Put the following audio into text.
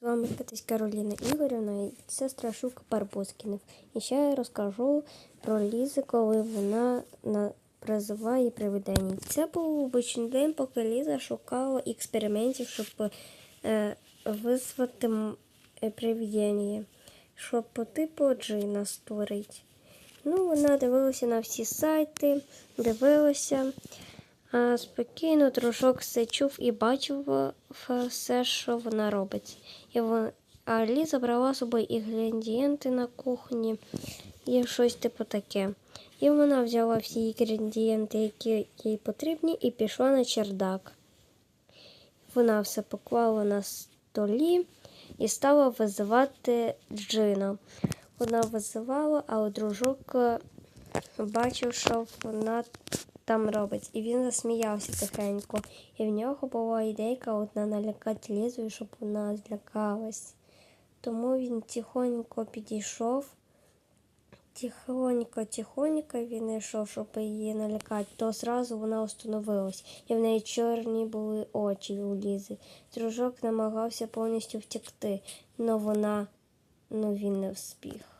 З вами катись Кароліна Ігорівна і це Страшук Барбоскінів. І ще я розкажу про Лізу, коли вона на... призиває привидень. Це був обичний день, поки Ліза шукала експериментів, щоб е, визвати м- е, привидення, щоб по типу джина створити. Ну, вона дивилася на всі сайти, дивилася. Спокійно дружок все чув і бачив все, що вона робить. І вон... А Ліза брала з собою інгредієнти на кухні і щось типу таке. І вона взяла всі інгредієнти, які їй потрібні, і пішла на чердак. Вона все поклала на столі і стала визивати джина. Вона визивала, а дружок е, бачив, що вона там робить. І він засміявся тихенько. І в нього була ідейка одна налякати Лізу, щоб вона злякалась. Тому він тихонько підійшов. Тихонько, тихонько він йшов, щоб її налякати, то зразу вона остановилась, і в неї чорні були очі у Лізи. Дружок намагався повністю втекти, але вона, ну він не вспіх.